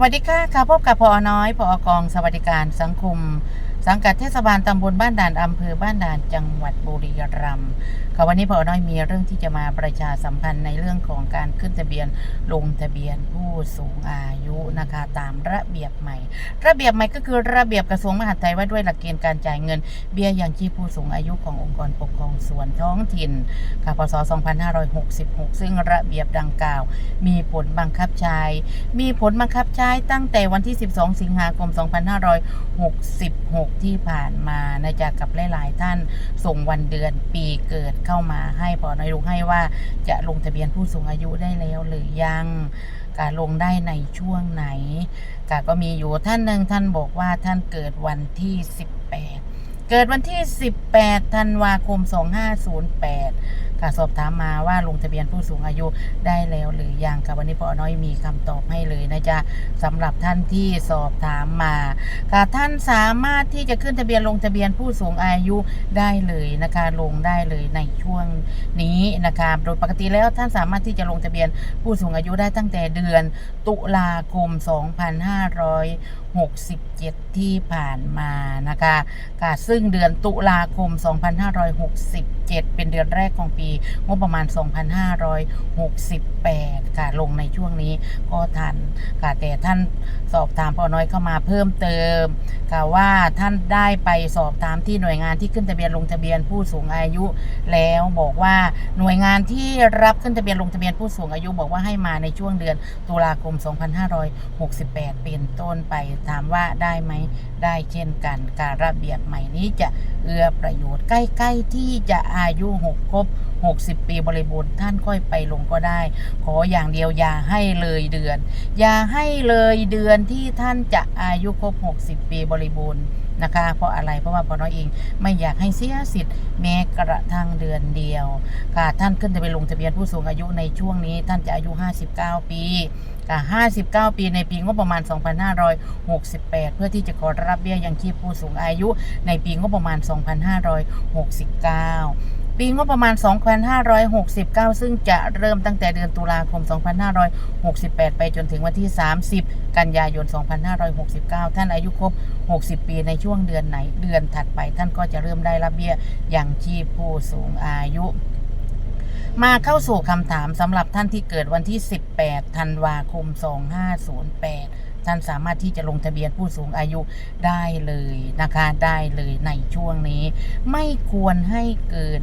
วัสดีค่ะค่ะพบกับพอน้อยพอกองสวัสดิการสังคม สังกัดเทศบาลตำบลบ้านด่านอำเภอบ้านด่านจังหวัดบุรีรัมย์ค่ะวันนี้พอน้อยมีเรื่องที่จะมาประชาสัมพันธ์ในเรื่องของการขึ้นทะเบียนลงทะเบียนผู้สูงอายุนะคะตามระเบียบใหม่ ระเบียบใหม่ก็คือระเบียบกระทรวงมหาดไทยว่าด้วยหลักเกณฑ์การจ่ายเงิน เบี้ยยังชีพผู้สูงอายุขององค์กรปกครองส่วนท้องถิ่นค่ะพศ 2566 ซึ่งระเบียบดังกล่าว มีผลบังคับใช้ มีผลบังคับใช้ตั้งแต่วันที่ 12 สิงหาคม 2566ที่ผ่านมานะจ๊ะกับหลายๆท่านส่งวันเดือนปีเกิดเข้ามาให้พอในอยรู้ให้ว่าจะลงทะเบียนผู้สูงอายุได้แล้วหรือยังการลงได้ในช่วงไหนกาก็มีอยู่ท่านหนึ่งท่านบอกว่าท่านเกิดวันที่ 18 เกิดวันที่ 18ธันวาคม 2508 ค่ะสอบถามมาว่าลงทะเบียนผู้สูงอายุได้แล้วหรือยังค่ะวันนี้พอน้อยมีคำตอบให้เลยนะจ๊ะสำหรับท่านที่สอบถามมาค่ะท่านสามารถที่จะขึ้นทะเบียนลงทะเบียนผู้สูงอายุได้เลยนะคะลงได้เลยในช่วงนี้นะคะโดยปกติแล้วท่านสามารถที่จะลงทะเบียนผู้สูงอายุได้ตั้งแต่เดือนตุลาคม 2500 2567 ที่ผ่านมานะคะค่ะซึ่งเดือนตุลาคม 2567 เป็นเดือนแรกของปีงบประมาณ 2568 ค่ะ ลงในช่วงนี้ก็ทันค่ะแต่ท่านสอบถามพอน้อยเข้ามาเพิ่มเติมค่ะว่าท่านได้ไปสอบถามที่หน่วยงานที่ขึ้นทะเบียนลงทะเบียนผู้สูงอายุ แล้วบอกว่าหน่วยงานที่รับขึ้นทะเบียนลงทะเบียนผู้สูงอายุ บอกว่าให้มาในช่วงเดือนตุลาคม 2568 เป็นต้นไปถามว่าได้ไหมได้เช่นกันการระเบียบใหม่นี้จะเอื้อประโยชน์ใกล้ ๆ ที่จะอายุหกครบ60 ปีบริบูรณ์ท่านค่อยไปลงก็ได้ ขออย่างเดียวอย่าให้เลยเดือน อย่าให้เลยเดือนที่ท่านจะอายุครบ 60 ปีบริบูรณ์นะคะ เพราะอะไรเพราะว่าพอน้อยเองไม่อยากให้เสียสิทธิ์แม้กระทั่งเดือนเดียวค่ะท่านขึ้นจะไปลงทะเบียนผู้สูงอายุในช่วงนี้ท่านจะอายุ 59 ปีค่ะ59 ปีในปีงบประมาณ 2568 เพื่อที่จะขอรับเบี้ยยังชีพผู้สูงอายุในปีงบประมาณ 2569 ปีงบประมาณ 2569 ซึ่งจะเริ่มตั้งแต่เดือนตุลาคม 2568 ไปจนถึงวันที่ 30 กันยายน 2569 ท่านอายุครบ 60 ปีในช่วงเดือนไหน เดือนถัดไปท่านก็จะเริ่มได้รับเบี้ยอยังชีพผู้สูงอายุ มาเข้าสู่คำถามสำหรับท่านที่เกิดวันที่ 18 ธันวาคม 2508 ท่านสามารถที่จะลงทะเบียนผู้สูงอายุได้เลยนะคะได้เลยในช่วงนี้ ไม่ควรให้เกิน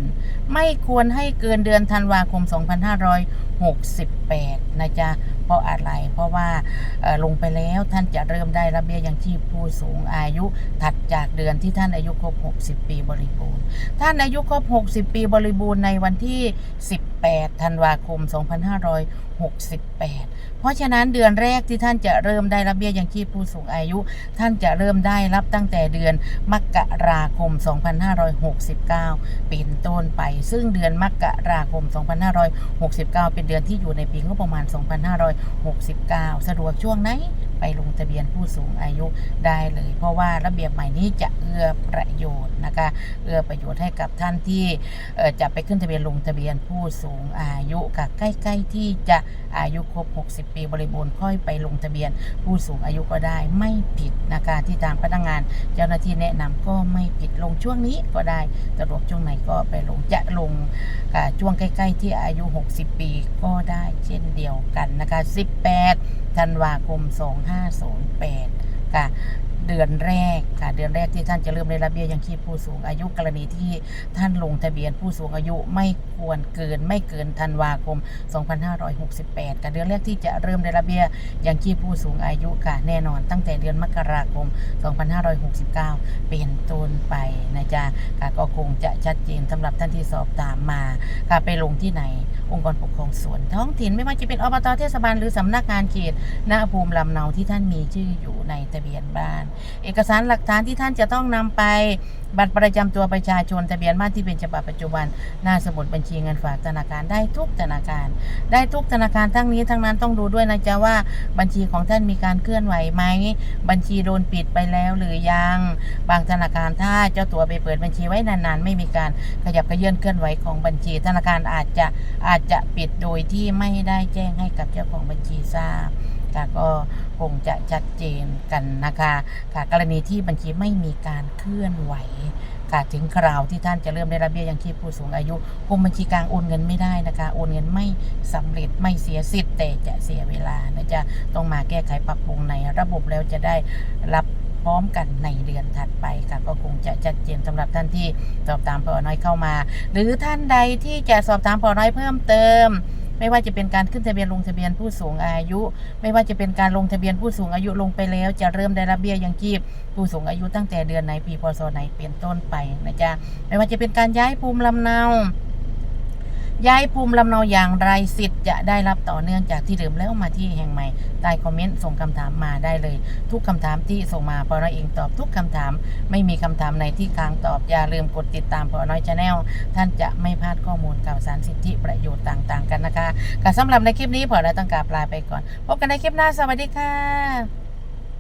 ไม่ควรให้เกินเดือนธันวาคม 2568 นะจ๊ะเพราะอะไร เพราะว่าลงไปแล้วท่านจะเริ่มได้รับเบี้ยยังชีพผู้สูงอายุถัดจากเดือนที่ท่านอายุครบ 60 ปีบริบูรณ์ ท่านอายุครบ 60 ปีบริบูรณ์ในวันที่ 18 ธันวาคม 2568 เพราะฉะนั้นเดือนแรกที่ท่านจะเริ่มได้รับเบี้ยยังชีพผู้สูงอายุ ท่านจะเริ่มได้รับตั้งแต่เดือนมกราคม 2569 เป็นต้นไป ซึ่งเดือนมกราคม 2569 เป็นเดือนที่อยู่ในปีงบประมาณ 2500 2569 สะดวกช่วงไหน ไปลงทะเบียนผู้สูงอายุได้เลย เพราะว่าระเบียบใหม่นี้จะเอื้อประโยชน์นะคะเอื้อประโยชน์ให้กับท่านที่จะไปขึ้นทะเบียนลงทะเบียนผู้สูงอายุค่ะใกล้ๆที่จะอายุครบ 60 ปีบริบูรณ์ค่อยไปลงทะเบียน ผู้สูงอายุก็ได้ไม่ผิดนะคะที่ทางพนักงาน เจ้าหน้าที่แนะนำก็ไม่ผิดลงช่วงนี้ก็ได้สะดวกช่วงไหนก็ไปลงจะลงช่วงใกล้ ๆ ที่อายุ 60 ปีก็ได้เช่นเดียวกันนะคะ 18 ธันวาคม 2508 ค่ะ เดือนแรกค่ะเดือนแรกที่ท่านจะเริ่มได้รับเบี้ยยังชีพผู้สูงอายุกรณีที่ท่านลงทะเบียนผู้สูงอายุไม่ควรเกินไม่เกินธันวาคม 2568 ค่ะเดือนแรกที่จะเริ่มได้รับเบี้ยยังชีพผู้สูงอายุค่ะแน่นอน ตั้งแต่เดือนมกราคม 2569 เป็นต้นไปนะจ๊ะค่ะก็คงจะชัดเจนสำหรับท่านที่สอบตามมาค่ะไปลงที่ไหน องค์กรปกครองส่วนท้องถิ่นไม่ว่าจะเป็นอบตเทศบาลหรือสำนักงานเขตณภูมิลำเนาที่ท่านมีชื่ออยู่ในทะเบียนบ้านเอกสารหลักฐานที่ท่านจะต้องนำไปบัตรประจำตัวประชาชนทะเบียนบ้านที่เป็นฉบับปัจจุบัน หน้าสมุดบัญชีเงินฝากธนาคารได้ทุกธนาคาร ได้ทุกธนาคารทั้งนี้ทั้งนั้นต้องดูด้วยนะจ๊ะว่าบัญชีของท่านมีการเคลื่อนไหวไหม บัญชีโดนปิดไปแล้วหรือยัง บางธนาคารถ้าเจ้าตัวไปเปิดบัญชีไว้นานๆ ไม่มีการขยับขยื่นเคลื่อนไหวของบัญชี ธนาคารอาจจะอาจจะปิดโดยที่ไม่ได้แจ้งให้กับเจ้าของบัญชีทราบ ค่ะก็คงจะชัดเจนกันนะคะค่ะกรณีที่บัญชีไม่มีการเคลื่อนไหวค่ะถึงคราวที่ท่านจะเริ่มได้รับเบี้ยยังชีพผู้สูงอายุกรมบัญชีกลางโอนเงินไม่ได้นะคะ โอนเงินไม่สำเร็จไม่เสียสิทธิ์แต่จะเสียเวลานะจ๊ะต้องมาแก้ไขปรับปรุงในระบบแล้วจะได้รับพร้อมกันในเดือนถัดไปค่ะก็คงจะชัดเจนสำหรับท่านที่สอบถามพอน้อยเข้ามา หรือท่านใดที่จะสอบถามพอน้อยเพิ่มเติม ไม่ว่าจะเป็นการขึ้นทะเบียนลงทะเบียนผู้สูงอายุ ไม่ว่าจะเป็นการลงทะเบียนผู้สูงอายุลงไปแล้ว จะเริ่มได้รับเบี้ยยังชีพผู้สูงอายุตั้งแต่เดือนไหนปีพศไหนเป็นต้นไปนะจ๊ะไม่ว่าจะเป็นการย้ายภูมิลำเนา ย้ายภูมิลำเนาอย่างไรสิทธิ์จะได้รับต่อเนื่องจากที่เดิมแล้วมาที่แห่งใหม่ใต้คอมเมนต์ส่งคำถามมาได้เลย ทุกคำถามที่ส่งมาพอน้อยเองตอบทุกคำถาม ไม่มีคำถามไหนที่ค้างตอบอย่าลืมกดติดตามพอน้อยชาแนลท่านจะไม่พลาดข้อมูลข่าวสารสิทธิประโยชน์ต่าง ๆ กันนะคะค่ะสำหรับในคลิปนี้พอน้อยต้องกราบลาไปก่อนพบกันในคลิปหน้าสวัสดีค่ะ